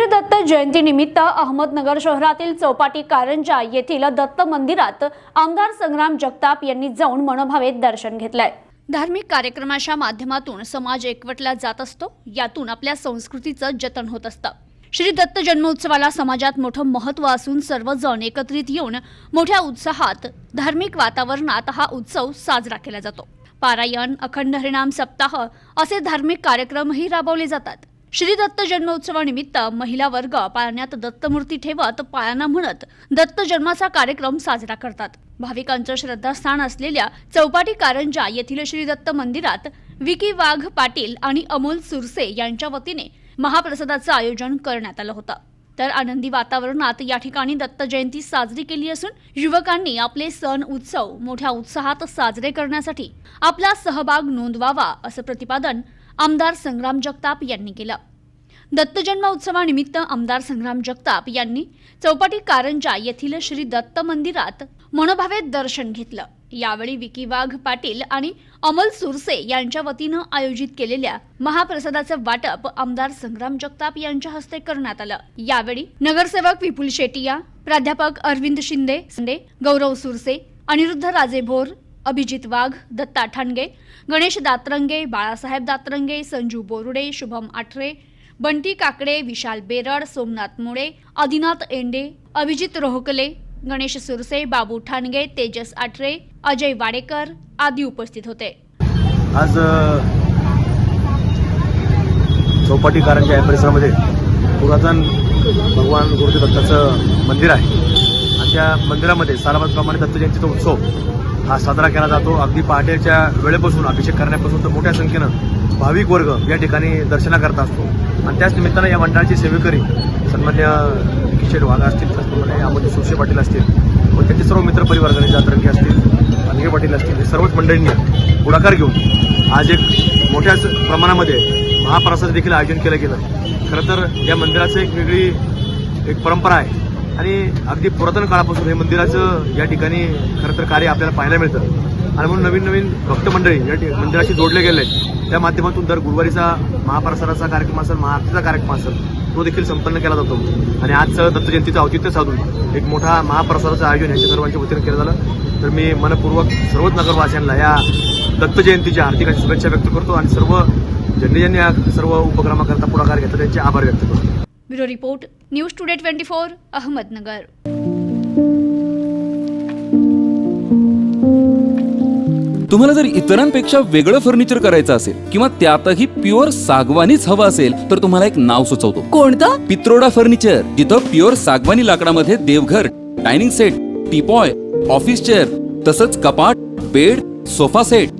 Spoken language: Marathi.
श्री दत्त जयंतीनिमित्त अहमदनगर शहरातील चौपाटी कारंजा येथील दत्त मंदिरात आमदार संग्राम जगताप यांनी जाऊन मनोभावेत दर्शन घेतलंय. धार्मिक कार्यक्रमाच्या माध्यमातून समाज एकवटला जात असतो यातून आपल्या संस्कृतीचं जतन होत असतं. श्री दत्त जन्मोत्सवाला समाजात मोठं महत्त्व असून सर्वजण एकत्रित येऊन मोठ्या उत्साहात धार्मिक वातावरणात हा उत्सव साजरा केला जातो. पारायण अखंड हरिणाम सप्ताह असे धार्मिक कार्यक्रमही राबवले जातात. श्री दत्त जन्मोत्सवानिमित्त महिला वर्ग पाळण्यात दत्तमूर्ती ठेवत पाळणा म्हणत दत्त जन्माचा कार्यक्रम साजरा करतात. भाविकांचं श्रद्धास्थान असलेल्या चौपाटी कारंजा येथील श्री दत्त मंदिरात विकी वाघ पाटील आणि अमोल सुरसे यांच्या वतीने महाप्रसादाचं आयोजन करण्यात आलं होतं. तर आनंदी वातावरणात या ठिकाणी दत्त जयंती साजरी केली असून युवकांनी आपले सण उत्सव मोठ्या उत्साहात साजरे करण्यासाठी आपला सहभाग नोंदवावा असं प्रतिपादन आमदार संग्राम जगताप यांनी केलं. दत्तजन्म उत्सवानिमित्त आमदार संग्राम जगताप यांनी चौपाटी कारंजा येथील श्री दत्त मंदिरात मनोभावेत दर्शन घेतलं. यावेळी विकी वाघ पाटील आणि अमल सुरसे यांच्या वतीनं आयोजित केलेल्या महाप्रसादाचं वाटप आमदार संग्राम जगताप यांच्या हस्ते करण्यात आलं. यावेळी नगरसेवक विपुल शेटिया प्राध्यापक अरविंद शिंदे शिंदे गौरव सुरसे अनिरुद्ध राजे भोर अभिजित वाघ दत्ता ठाणगे गणेश दातरंगे बाळासाहेब दातरंगे संजू बोरुडे शुभम आठरे बंटी काकडे विशाल बेरड सोमनाथ मुळे आदिनाथ एंडे अभिजित रोहकले गणेश सुरसे बाबू ठाणगे तेजस आठरे अजय वाडेकर आदी उपस्थित होते. आज अ, चौपाटी कारंजा या परिसरामध्ये पुरातन भगवान गुरुदेव दत्ताचं मंदिर आहे. आणि त्या मंदिरामध्ये सालाबादप्रमाणे दत्त जयंतीचा उत्सव हा साजरा केला जातो. अगदी पहाटेच्या वेळेपासून अभिषेक करण्यापासून तर मोठ्या संख्येनं भाविक वर्ग या ठिकाणी दर्शनाकरता असतो. आणि त्याच निमित्तानं या मंडळाचे सेवेकरी सन्मान्य किशोर वाघ असतील त्याचप्रमाणे अमोल सुरशे पाटील असतील व त्याचे सर्व मित्रपरिवर्गाने जातरंगी असतील अनगे पाटील असतील हे सर्वच मंडळींनी पुढाकार घेऊन आज एक मोठ्याच प्रमाणामध्ये महाप्रसाद देखील आयोजन केलं गेलं. खरं तर या मंदिराचं एक वेगळी एक परंपरा आहे. आणि अगदी पुरातन काळापासून हे मंदिराचं या ठिकाणी खरं तर कार्य आपल्याला पाहायला मिळतं. आणि म्हणून नवीन नवीन भक्त मंडळी या मंदिराशी जोडले गेले त्या माध्यमातून दर गुरुवारीचा महाप्रसादाचा कार्यक्रम असेल महाआरतीचा कार्यक्रम असेल तो देखील संपन्न केला जातो. आणि आजचं दत्त जयंतीचं औचित्य साधून एक मोठा महाप्रसादाचं आयोजन याच्या सर्वांच्या वतीनं केलं झालं. तर मी मनपूर्वक सर्वच नगरवासियांना या दत्त जयंतीच्या शुभेच्छा व्यक्त करतो आणि सर्व ज्यांनी ज्यांनी या सर्व उपक्रमाकरता पुढाकार घेतला त्यांचे आभार व्यक्त करतो. Bureau report news today twenty four Ahmednagar. तुम्हाला जर इतरांपेक्षा वेगळं फर्निचर करायचं असेल किंवा त्यातही प्युअर सागवानीच हवं असेल तर तुम्हाला एक नाव सुचवतो. कोणतं? पित्रोडा फर्निचर जिथं प्युअर सागवानी लाकडामध्ये देवघर dining set teapoy office chair तसंच कपाट bed sofa set